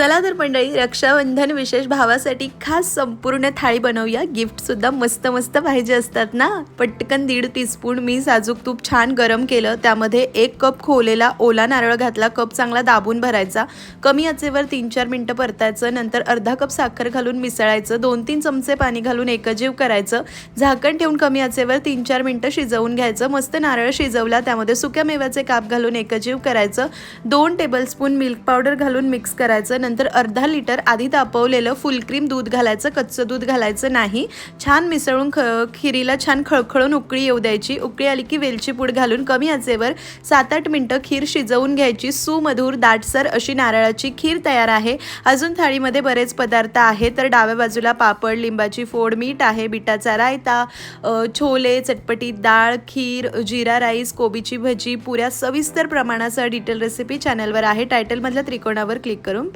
चला तर मंडळी रक्षाबंधन विशेष भावासाठी खास संपूर्ण थाळी बनवूया. गिफ्ट सुद्धा मस्त मस्त पाहिजे असतात ना? पटकन दीड टीस्पून मी साजूक तूप छान गरम केलं. त्यामध्ये एक कप खोलेला ओला नारळ घातला. कप चांगला दाबून भरायचा. कमी आचेवर तीन चार मिनटं परतायचं. नंतर अर्धा कप साखर घालून मिसळायचं. दोन तीन चमचे पाणी घालून एकजीव करायचं. झाकण ठेवून कमी आचेवर तीन चार मिनटं शिजवून घ्यायचं. मस्त नारळ शिजवला. त्यामध्ये सुक्या मेव्याचे काप घालून एकजीव करायचं. दोन टेबलस्पून मिल्क पावडर घालून मिक्स करायचं. नंतर अर्धा लिटर आधी तापवलेलं फुलक्रीम दूध घालायचं कच्चं दूध घालायचं नाही. छान मिसळून ख खिरीला छान खळखळून उकळी येऊ द्यायची. उकळी आली की वेलची पूड घालून कमी आचेवर सात आठ मिनटं खीर शिजवून घ्यायची. सुमधूर दाटसर अशी नारळाची खीर तयार आहे. अजून थाळीमध्ये बरेच पदार्थ आहे तर डाव्या बाजूला पापड लिंबाची फोड मीठ आहे बिटाचा रायता छोले चटपटीत डाळ खीर जिरा राईस कोबीची भजी पुऱ्या सविस्तर प्रमाणासह डिटेल रेसिपी चॅनलवर आहे. टायटलमधल्या त्रिकोणावर क्लिक करून